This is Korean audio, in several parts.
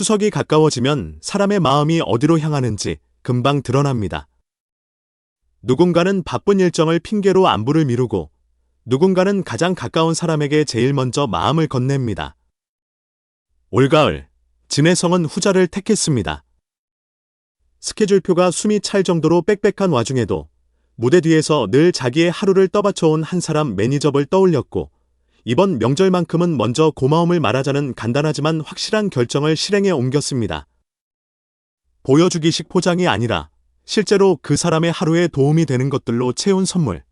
추석이 가까워지면 사람의 마음이 어디로 향하는지 금방 드러납니다. 누군가는 바쁜 일정을 핑계로 안부를 미루고 누군가는 가장 가까운 사람에게 제일 먼저 마음을 건넵니다. 올가을, 진해성은 후자를 택했습니다. 스케줄표가 숨이 찰 정도로 빽빽한 와중에도 무대 뒤에서 늘 자기의 하루를 떠받쳐온 한 사람 매니저를 떠올렸고 이번 명절만큼은 먼저 고마움을 말하자는 간단하지만 확실한 결정을 실행에 옮겼습니다. 보여주기식 포장이 아니라 실제로 그 사람의 하루에 도움이 되는 것들로 채운 선물.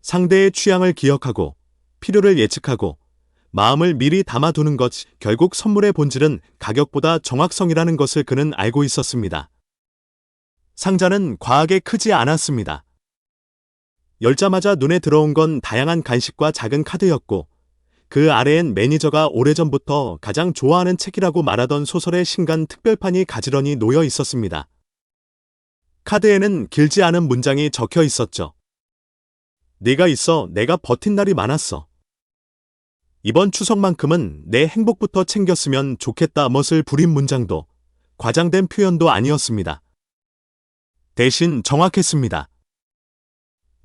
상대의 취향을 기억하고 필요를 예측하고 마음을 미리 담아두는 것, 결국 선물의 본질은 가격보다 정확성이라는 것을 그는 알고 있었습니다. 상자는 과하게 크지 않았습니다. 열자마자 눈에 들어온 건 다양한 간식과 작은 카드였고, 그 아래엔 매니저가 오래전부터 가장 좋아하는 책이라고 말하던 소설의 신간 특별판이 가지런히 놓여 있었습니다. 카드에는 길지 않은 문장이 적혀 있었죠. 네가 있어 내가 버틴 날이 많았어. 이번 추석만큼은 내 행복부터 챙겼으면 좋겠다 멋을 부린 문장도 과장된 표현도 아니었습니다. 대신 정확했습니다.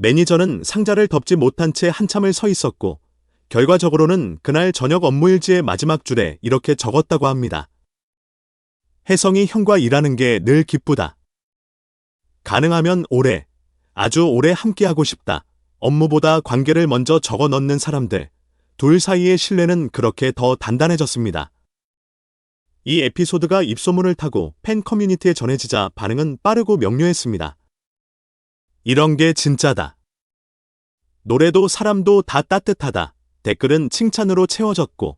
매니저는 상자를 덮지 못한 채 한참을 서 있었고 결과적으로는 그날 저녁 업무일지의 마지막 줄에 이렇게 적었다고 합니다. 혜성이 형과 일하는 게 늘 기쁘다. 가능하면 오래, 아주 오래 함께하고 싶다. 업무보다 관계를 먼저 적어 넣는 사람들, 둘 사이의 신뢰는 그렇게 더 단단해졌습니다. 이 에피소드가 입소문을 타고 팬 커뮤니티에 전해지자 반응은 빠르고 명료했습니다. 이런 게 진짜다. 노래도 사람도 다 따뜻하다. 댓글은 칭찬으로 채워졌고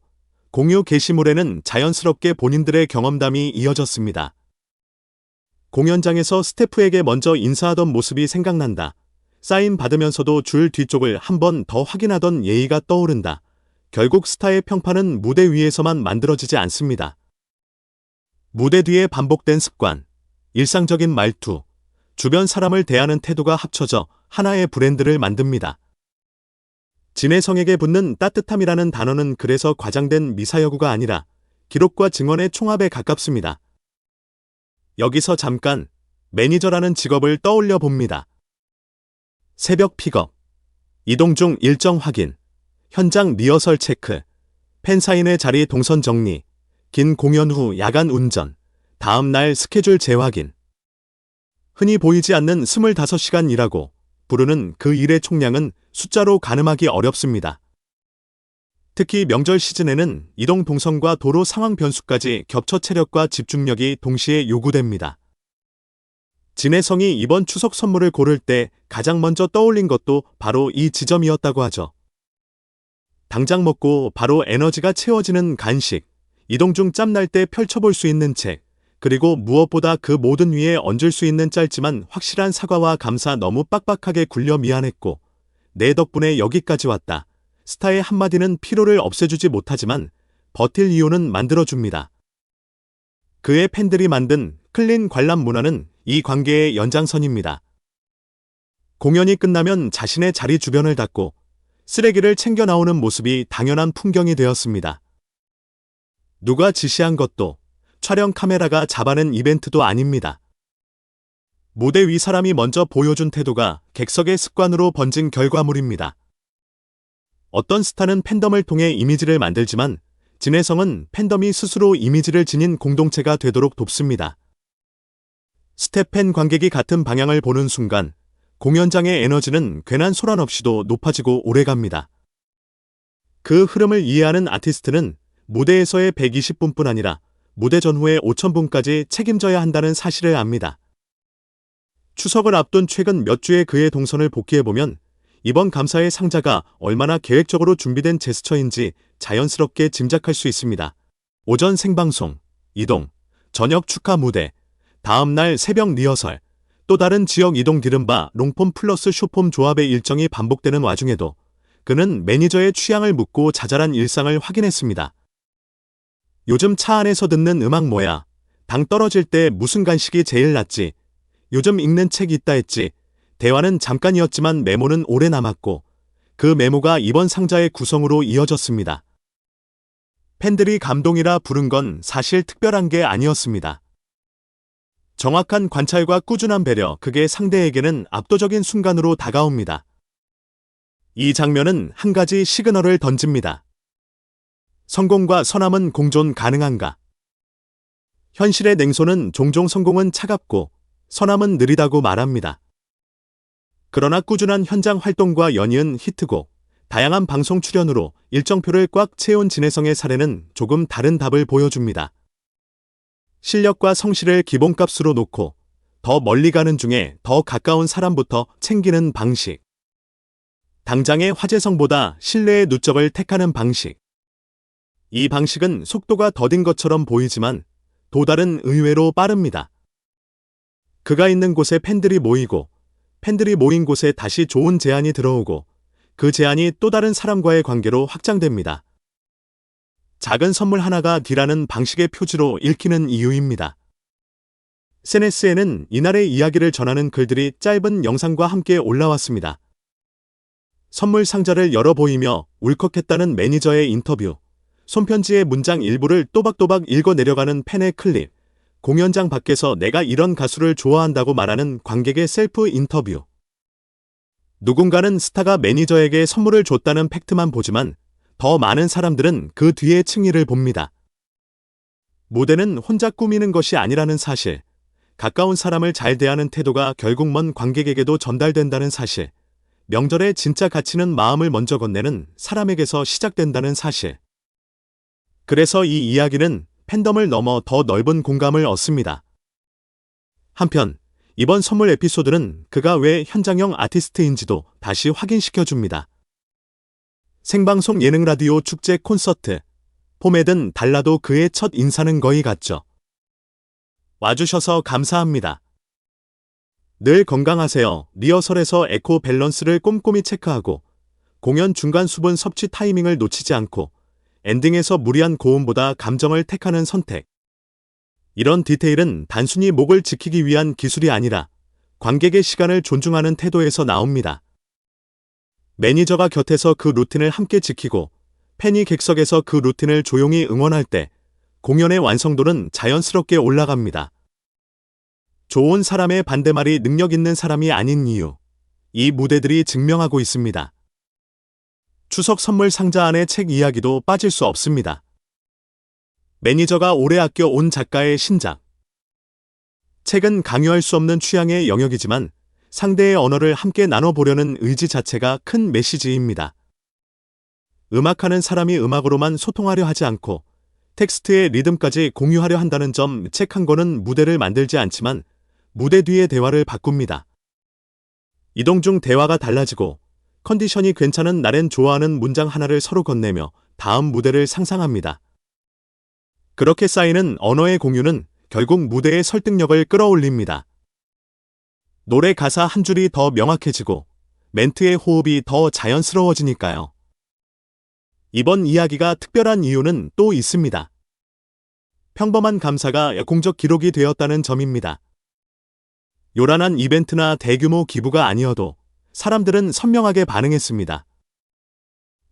공유 게시물에는 자연스럽게 본인들의 경험담이 이어졌습니다. 공연장에서 스태프에게 먼저 인사하던 모습이 생각난다. 사인 받으면서도 줄 뒤쪽을 한 번 더 확인하던 예의가 떠오른다. 결국 스타의 평판은 무대 위에서만 만들어지지 않습니다. 무대 뒤에 반복된 습관, 일상적인 말투, 주변 사람을 대하는 태도가 합쳐져 하나의 브랜드를 만듭니다. 진해성에게 붙는 따뜻함이라는 단어는 그래서 과장된 미사여구가 아니라 기록과 증언의 총합에 가깝습니다. 여기서 잠깐 매니저라는 직업을 떠올려 봅니다. 새벽 픽업, 이동 중 일정 확인, 현장 리허설 체크, 팬사인회 자리 동선 정리, 긴 공연 후 야간 운전, 다음 날 스케줄 재확인. 흔히 보이지 않는 25시간 일하고 부르는 그 일의 총량은 숫자로 가늠하기 어렵습니다. 특히 명절 시즌에는 이동 동선과 도로 상황 변수까지 겹쳐 체력과 집중력이 동시에 요구됩니다. 진해성이 이번 추석 선물을 고를 때 가장 먼저 떠올린 것도 바로 이 지점이었다고 하죠. 당장 먹고 바로 에너지가 채워지는 간식, 이동 중 짬날 때 펼쳐볼 수 있는 책, 그리고 무엇보다 그 모든 위에 얹을 수 있는 짧지만 확실한 사과와 감사 너무 빡빡하게 굴려 미안했고, 내 덕분에 여기까지 왔다. 스타의 한마디는 피로를 없애주지 못하지만 버틸 이유는 만들어줍니다. 그의 팬들이 만든 클린 관람 문화는 이 관계의 연장선입니다. 공연이 끝나면 자신의 자리 주변을 닦고 쓰레기를 챙겨 나오는 모습이 당연한 풍경이 되었습니다. 누가 지시한 것도 촬영 카메라가 잡아낸 이벤트도 아닙니다. 무대 위 사람이 먼저 보여준 태도가 객석의 습관으로 번진 결과물입니다. 어떤 스타는 팬덤을 통해 이미지를 만들지만 진해성은 팬덤이 스스로 이미지를 지닌 공동체가 되도록 돕습니다. 스태팬 관객이 같은 방향을 보는 순간 공연장의 에너지는 괜한 소란 없이도 높아지고 오래갑니다. 그 흐름을 이해하는 아티스트는 무대에서의 120분뿐 아니라 무대 전후의 5,000분까지 책임져야 한다는 사실을 압니다. 추석을 앞둔 최근 몇 주의 그의 동선을 복귀해보면 이번 감사의 상자가 얼마나 계획적으로 준비된 제스처인지 자연스럽게 짐작할 수 있습니다. 오전 생방송, 이동, 저녁 축하 무대, 다음날 새벽 리허설, 또 다른 지역 이동 디른바 롱폼 플러스 쇼폼 조합의 일정이 반복되는 와중에도 그는 매니저의 취향을 묻고 자잘한 일상을 확인했습니다. 요즘 차 안에서 듣는 음악 뭐야? 당 떨어질 때 무슨 간식이 제일 낫지? 요즘 읽는 책 있다 했지? 대화는 잠깐이었지만 메모는 오래 남았고 그 메모가 이번 상자의 구성으로 이어졌습니다. 팬들이 감동이라 부른 건 사실 특별한 게 아니었습니다. 정확한 관찰과 꾸준한 배려, 그게 상대에게는 압도적인 순간으로 다가옵니다. 이 장면은 한 가지 시그널을 던집니다. 성공과 선함은 공존 가능한가? 현실의 냉소는 종종 성공은 차갑고 선함은 느리다고 말합니다. 그러나 꾸준한 현장 활동과 연이은 히트곡, 다양한 방송 출연으로 일정표를 꽉 채운 진혜성의 사례는 조금 다른 답을 보여줍니다. 실력과 성실을 기본값으로 놓고 더 멀리 가는 중에 더 가까운 사람부터 챙기는 방식. 당장의 화제성보다 신뢰의 누적을 택하는 방식. 이 방식은 속도가 더딘 것처럼 보이지만 또 다른 의외로 빠릅니다. 그가 있는 곳에 팬들이 모이고 팬들이 모인 곳에 다시 좋은 제안이 들어오고 그 제안이 또 다른 사람과의 관계로 확장됩니다. 작은 선물 하나가 D라는 방식의 표지로 읽히는 이유입니다. SNS에는 이날의 이야기를 전하는 글들이 짧은 영상과 함께 올라왔습니다. 선물 상자를 열어 보이며 울컥했다는 매니저의 인터뷰, 손편지의 문장 일부를 또박또박 읽어 내려가는 팬의 클립, 공연장 밖에서 내가 이런 가수를 좋아한다고 말하는 관객의 셀프 인터뷰. 누군가는 스타가 매니저에게 선물을 줬다는 팩트만 보지만 더 많은 사람들은 그 뒤의 층위를 봅니다. 무대는 혼자 꾸미는 것이 아니라는 사실, 가까운 사람을 잘 대하는 태도가 결국 먼 관객에게도 전달된다는 사실, 명절의 진짜 가치는 마음을 먼저 건네는 사람에게서 시작된다는 사실. 그래서 이 이야기는 팬덤을 넘어 더 넓은 공감을 얻습니다. 한편, 이번 선물 에피소드는 그가 왜 현장형 아티스트인지도 다시 확인시켜 줍니다. 생방송 예능 라디오 축제 콘서트. 폼에든 달라도 그의 첫 인사는 거의 같죠. 와주셔서 감사합니다. 늘 건강하세요. 리허설에서 에코 밸런스를 꼼꼼히 체크하고 공연 중간 수분 섭취 타이밍을 놓치지 않고 엔딩에서 무리한 고음보다 감정을 택하는 선택. 이런 디테일은 단순히 목을 지키기 위한 기술이 아니라 관객의 시간을 존중하는 태도에서 나옵니다. 매니저가 곁에서 그 루틴을 함께 지키고 팬이 객석에서 그 루틴을 조용히 응원할 때 공연의 완성도는 자연스럽게 올라갑니다. 좋은 사람의 반대말이 능력 있는 사람이 아닌 이유. 이 무대들이 증명하고 있습니다. 추석 선물 상자 안의 책 이야기도 빠질 수 없습니다. 매니저가 오래 아껴 온 작가의 신작. 책은 강요할 수 없는 취향의 영역이지만 상대의 언어를 함께 나눠보려는 의지 자체가 큰 메시지입니다. 음악하는 사람이 음악으로만 소통하려 하지 않고 텍스트의 리듬까지 공유하려 한다는 점 책 한 권은 무대를 만들지 않지만 무대 뒤의 대화를 바꿉니다. 이동 중 대화가 달라지고 컨디션이 괜찮은 날엔 좋아하는 문장 하나를 서로 건네며 다음 무대를 상상합니다. 그렇게 쌓이는 언어의 공유는 결국 무대의 설득력을 끌어올립니다. 노래 가사 한 줄이 더 명확해지고 멘트의 호흡이 더 자연스러워지니까요. 이번 이야기가 특별한 이유는 또 있습니다. 평범한 감사가 공적 기록이 되었다는 점입니다. 요란한 이벤트나 대규모 기부가 아니어도 사람들은 선명하게 반응했습니다.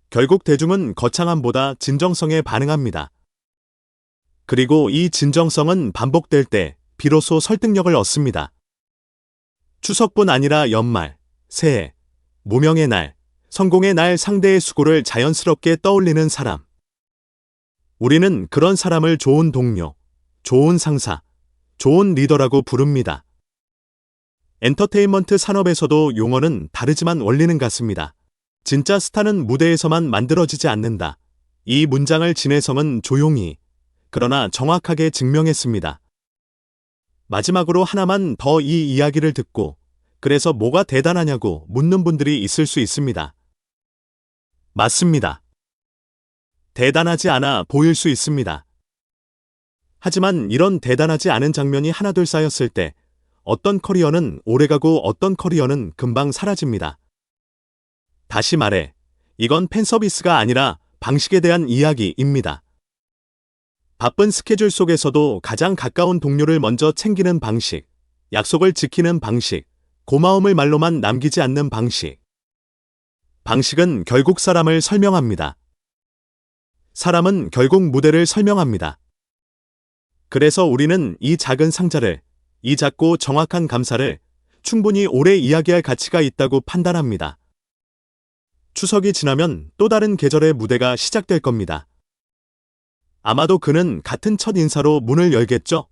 결국 대중은 거창함보다 진정성에 반응합니다. 그리고 이 진정성은 반복될 때 비로소 설득력을 얻습니다. 추석뿐 아니라 연말, 새해, 무명의 날, 성공의 날 상대의 수고를 자연스럽게 떠올리는 사람. 우리는 그런 사람을 좋은 동료, 좋은 상사, 좋은 리더라고 부릅니다. 엔터테인먼트 산업에서도 용어는 다르지만 원리는 같습니다. 진짜 스타는 무대에서만 만들어지지 않는다. 이 문장을 진혜성은 조용히, 그러나 정확하게 증명했습니다. 마지막으로 하나만 더 이 이야기를 듣고 그래서 뭐가 대단하냐고 묻는 분들이 있을 수 있습니다. 맞습니다. 대단하지 않아 보일 수 있습니다. 하지만 이런 대단하지 않은 장면이 하나둘 쌓였을 때 어떤 커리어는 오래가고 어떤 커리어는 금방 사라집니다. 다시 말해, 이건 팬 서비스가 아니라 방식에 대한 이야기입니다. 바쁜 스케줄 속에서도 가장 가까운 동료를 먼저 챙기는 방식, 약속을 지키는 방식, 고마움을 말로만 남기지 않는 방식. 방식은 결국 사람을 설명합니다. 사람은 결국 무대를 설명합니다. 그래서 우리는 이 작은 상자를, 이 작고 정확한 감사를 충분히 오래 이야기할 가치가 있다고 판단합니다. 추석이 지나면 또 다른 계절의 무대가 시작될 겁니다. 아마도 그는 같은 첫 인사로 문을 열겠죠?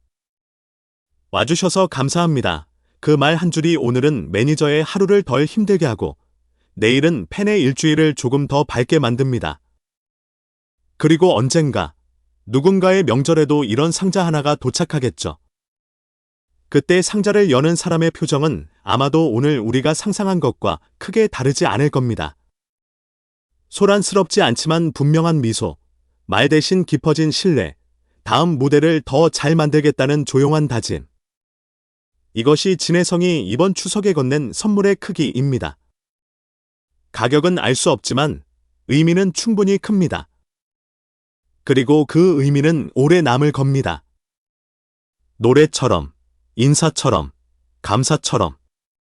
와주셔서 감사합니다. 그 말 한 줄이 오늘은 매니저의 하루를 덜 힘들게 하고 내일은 팬의 일주일을 조금 더 밝게 만듭니다. 그리고 언젠가 누군가의 명절에도 이런 상자 하나가 도착하겠죠. 그때 상자를 여는 사람의 표정은 아마도 오늘 우리가 상상한 것과 크게 다르지 않을 겁니다. 소란스럽지 않지만 분명한 미소, 말 대신 깊어진 신뢰, 다음 무대를 더 잘 만들겠다는 조용한 다짐. 이것이 진혜성이 이번 추석에 건넨 선물의 크기입니다. 가격은 알 수 없지만 의미는 충분히 큽니다. 그리고 그 의미는 오래 남을 겁니다. 노래처럼, 인사처럼, 감사처럼.